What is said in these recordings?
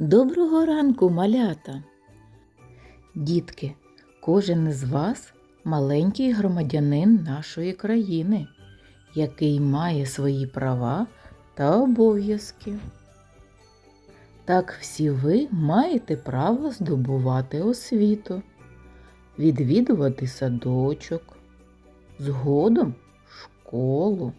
Доброго ранку, малята! Дітки, кожен із вас маленький громадянин нашої країни, який має свої права та обов'язки. Так всі ви маєте право здобувати освіту, відвідувати садочок, згодом школу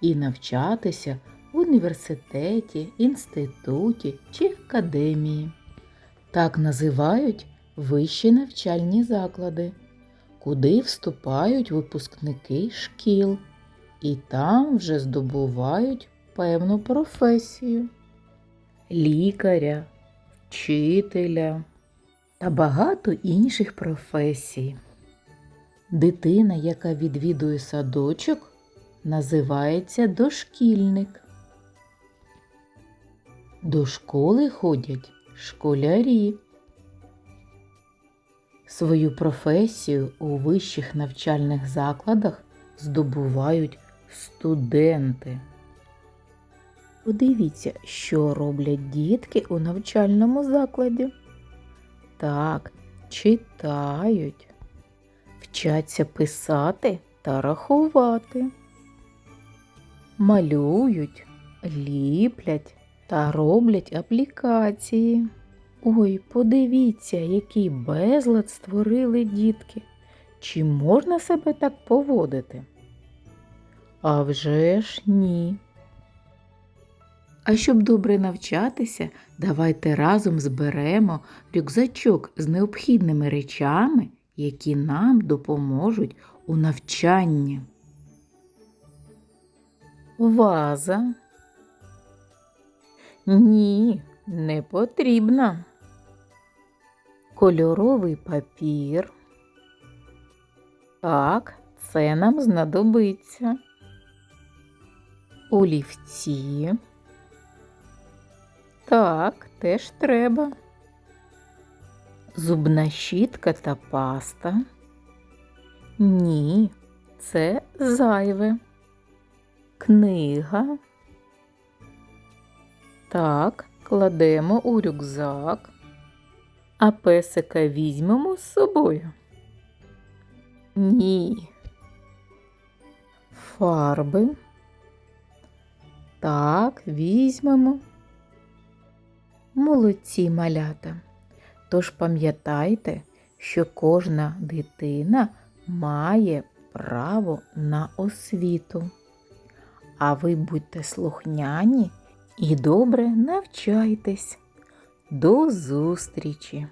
і навчатися в університеті, інституті чи академії. Так називають вищі навчальні заклади, куди вступають випускники шкіл і там вже здобувають певну професію лікаря, вчителя та багато інших професій. Дитина, яка відвідує садочок, називається дошкільник. До школи ходять школярі. Свою професію у вищих навчальних закладах здобувають студенти. Подивіться, що роблять дітки у навчальному закладі. Так, читають, вчаться писати та рахувати, малюють, ліплять та роблять аплікації. Ой, подивіться, який безлад створили дітки. Чи можна себе так поводити? А вже ж ні. А щоб добре навчатися, давайте разом зберемо рюкзачок з необхідними речами, які нам допоможуть у навчанні. Ваза. Ні, не потрібна. Кольоровий папір. Так, це нам знадобиться. Олівці. Так, теж треба. Зубна щітка та паста. Ні, це зайве. Книга. Так, кладемо у рюкзак. А песика візьмемо з собою. Ні. Фарби. Так, візьмемо. Молодці малята. Тож пам'ятайте, що кожна дитина має право на освіту. А ви будьте слухняні і добре навчайтесь. До зустрічі!